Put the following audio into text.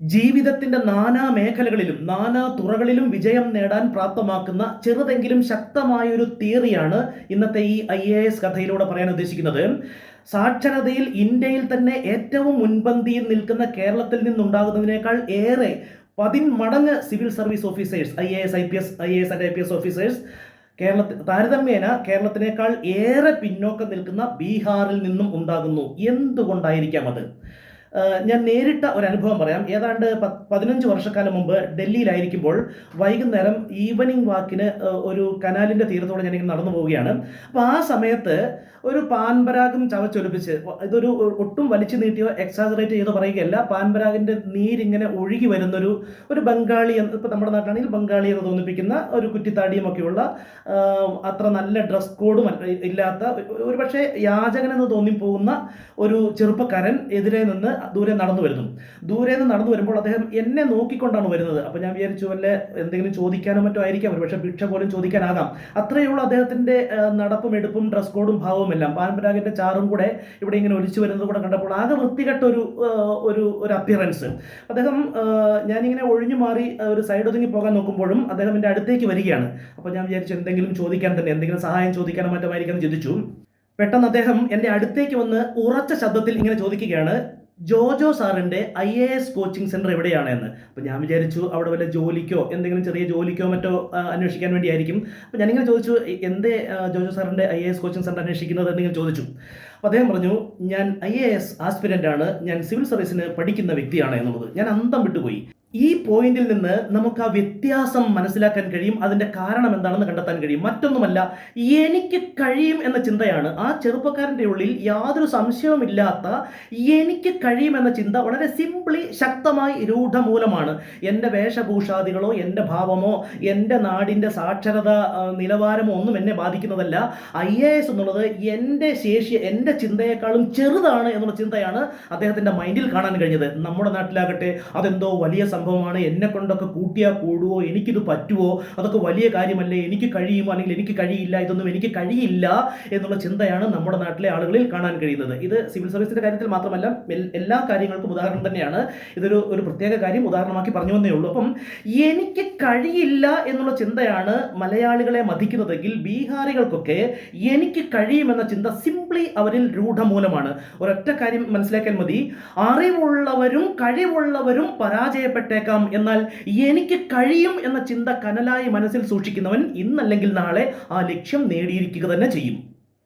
ജീവിതത്തിന്റെ നാനാ മേഖലകളിലും നാനാ തുറകളിലും വിജയം നേടാൻ പ്രാപ്തമാക്കുന്ന ചെറുതെങ്കിലും ശക്തമായ ഒരു തിയറിയാണ് ഇന്നത്തെ ഈ ഐ എ എസ് കഥയിലൂടെ പറയാൻ ഉദ്ദേശിക്കുന്നത്. സാക്ഷരതയിൽ ഇന്ത്യയിൽ തന്നെ ഏറ്റവും മുൻപന്തിയിൽ നിൽക്കുന്ന കേരളത്തിൽ നിന്നുണ്ടാകുന്നതിനേക്കാൾ ഏറെ പതിന്മടങ്ങ് civil service officers I A S I P S I A S and I P S officers കേരളത്തിൽ താരതമ്യേന കേരളത്തിനേക്കാൾ ഏറെ പിന്നോക്കം നിൽക്കുന്ന ബീഹാറിൽ നിന്നും ഉണ്ടാകുന്നു. എന്തുകൊണ്ടായിരിക്കാം അത്? ഞാൻ നേരിട്ട ഒരു അനുഭവം പറയാം. ഏതാണ്ട് പതിനഞ്ച് വർഷക്കാലം മുമ്പ് ഡൽഹിയിലായിരിക്കുമ്പോൾ വൈകുന്നേരം ഈവനിങ് വാക്കിന് ഒരു കനാലിന്റെ തീരത്തോടെ ഞാനിങ്ങനെ നടന്നു പോവുകയാണ്. അപ്പോൾ ആ സമയത്ത് ഒരു പാൻപരാഗം ചവച്ചൊലിപ്പിച്ച് ഇതൊരു ഒട്ടും വലിച്ചു നീട്ടിയോ എക്സാജറേറ്റ് ചെയ്തോ പറയുകയല്ല. പാൻപരാഗിന്റെ നീരിങ്ങനെ ഒഴുകി വരുന്നൊരു ഒരു ബംഗാളി എന്ന് ഇപ്പോൾ നമ്മുടെ നാട്ടിലാണെങ്കിൽ ബംഗാളി എന്ന് തോന്നിപ്പിക്കുന്ന ഒരു കുറ്റിത്താടിയും ഒക്കെയുള്ള അത്ര നല്ല ഡ്രസ് കോഡും ഇല്ലാത്ത ഒരു പക്ഷേ യാചകനെന്ന് തോന്നിപ്പോകുന്ന ഒരു ചെറുപ്പക്കാരൻ എതിരെ നിന്ന് ദൂരെ നടന്നു വരുന്നു. ദൂരെ നിന്ന് നടന്നു വരുമ്പോൾ അദ്ദേഹം എന്നെ നോക്കിക്കൊണ്ടാണ് വരുന്നത്. അപ്പോൾ ഞാൻ വിചാരിച്ചു വല്ല എന്തെങ്കിലും ചോദിക്കാനോ മറ്റോ ആയിരിക്കാം. ഒരു പക്ഷേ ഭിക്ഷ പോലും ചോദിക്കാനാകാം. അത്രയുള്ള അദ്ദേഹത്തിന്റെ അദ്ദേഹത്തിന്റെ നടപ്പും എടുപ്പും ഡ്രസ് കോഡും ഭാവവും എല്ലാം പാൻപരാഗിന്റെ ചാറും കൂടെ ഇവിടെ ഇങ്ങനെ ഒലിച്ചു വരുന്നത് കൂടെ കണ്ടപ്പോൾ ആകെ വൃത്തികെട്ട ഒരു ഒരു ഒരു അപ്പിയറൻസ് അദ്ദേഹം ഞാനിങ്ങനെ ഒഴിഞ്ഞു മാറി ഒരു സൈഡ് ഒതുങ്ങി പോകാൻ നോക്കുമ്പോഴും അദ്ദേഹം എന്റെ അടുത്തേക്ക് വരികയാണ്. അപ്പോൾ ഞാൻ വിചാരിച്ചു എന്തെങ്കിലും ചോദിക്കാൻ തന്നെ എന്തെങ്കിലും സഹായം ചോദിക്കാനോ മറ്റോ ആയിരിക്കാം ചിന്തിച്ചു. പെട്ടെന്ന് അദ്ദേഹം എന്റെ അടുത്തേക്ക് വന്ന് ഉറച്ച ശബ്ദത്തിൽ ഇങ്ങനെ ചോദിക്കുകയാണ്. ജോജോ സാറിന്റെ I A S coaching centre എവിടെയാണ് എന്ന്. അപ്പോൾ ഞാൻ വിചാരിച്ചു അവിടെ വല്ല ജോലിക്കോ എന്തെങ്കിലും ചെറിയ ജോലിക്കോ മറ്റോ അന്വേഷിക്കാൻ വേണ്ടിയായിരിക്കും. അപ്പോൾ ഞാനിങ്ങനെ ചോദിച്ചു "എ- എന്തേ ജോജോ സാറിന്റെ I A S coaching centre അന്വേഷിക്കുന്നത്? എന്നിങ്ങനെ ചോദിച്ചു. അപ്പോൾ അദ്ദേഹം പറഞ്ഞു ഞാൻ ഐ എ എസ് ആസ്പിരന്റ് ആണ്. ഞാൻ സിവിൽ സർവീസിന് പഠിക്കുന്ന വ്യക്തിയാണ് എന്നുള്ളത്. ഞാൻ അന്തം വിട്ടുപോയി. ഈ പോയിന്റിൽ നിന്ന് നമുക്ക് ആ വ്യത്യാസം മനസ്സിലാക്കാൻ കഴിയും. അതിന്റെ കാരണം എന്താണെന്ന് കണ്ടെത്താൻ കഴിയും. മറ്റൊന്നുമല്ല എനിക്ക് കഴിയും എന്ന ചിന്തയാണ്. ആ ചെറുപ്പക്കാരന്റെ ഉള്ളിൽ യാതൊരു സംശയവുമില്ലാത്ത എനിക്ക് കഴിയും എന്ന ചിന്ത വളരെ സിംപ്ലി ശക്തമായി രൂഢമൂലമാണ്. എന്റെ വേഷഭൂഷാദികളോ എന്റെ ഭാവമോ എന്റെ നാടിന്റെ സാക്ഷരത നിലവാരമോ ഒന്നും എന്നെ ബാധിക്കുന്നതല്ല. ഐ എ എസ് എന്നുള്ളത് എന്റെ ശേഷി എന്റെ ചിന്തയെക്കാളും ചെറുതാണ് എന്നുള്ള ചിന്തയാണ് അദ്ദേഹത്തിന്റെ മൈൻഡിൽ കാണാൻ കഴിഞ്ഞത്. നമ്മുടെ നാട്ടിലാകട്ടെ അതെന്തോ വലിയ സംഭവമാണ്. എന്നെ കൊണ്ടൊക്കെ കൂട്ടിയാൽ കൂടുവോ? എനിക്കിത് പറ്റുമോ അതൊക്കെ വലിയ കാര്യമല്ലേ? എനിക്ക് കഴിയുമോ? അല്ലെങ്കിൽ എനിക്ക് കഴിയില്ല? ഇതൊന്നും എനിക്ക് കഴിയില്ല എന്നുള്ള ചിന്തയാണ് നമ്മുടെ നാട്ടിലെ ആളുകളിൽ കാണാൻ കഴിയുന്നത്. ഇത് സിവിൽ സർവീസിന്റെ കാര്യത്തിൽ മാത്രമല്ല എല്ലാ കാര്യങ്ങൾക്കും ഉദാഹരണം തന്നെയാണ്. ഇതൊരു ഒരു പ്രത്യേക കാര്യം ഉദാഹരണമാക്കി പറഞ്ഞു വന്നേ ഉള്ളൂ. അപ്പം എനിക്ക് കഴിയില്ല എന്നുള്ള ചിന്തയാണ് മലയാളികളെ മതിക്കുന്നതെങ്കിൽ ബീഹാറികൾക്കൊക്കെ എനിക്ക് കഴിയുമെന്ന ചിന്ത സിംപ്ലി അവരിൽ രൂഢമൂലമാണ്. ഒരൊറ്റ കാര്യം മനസ്സിലാക്കാൻ മതി. അറിവുള്ളവരും കഴിവുള്ളവരും പരാജയപ്പെട്ടേക്കാം എന്നാൽ എനിക്ക് കഴിയും എന്ന ചിന്ത കനലായി മനസ്സിൽ സൂക്ഷിക്കുന്നവൻ ഇന്നല്ലെങ്കിൽ നാളെ ആ ലക്ഷ്യം നേടിയിരിക്കുക തന്നെ ചെയ്യും.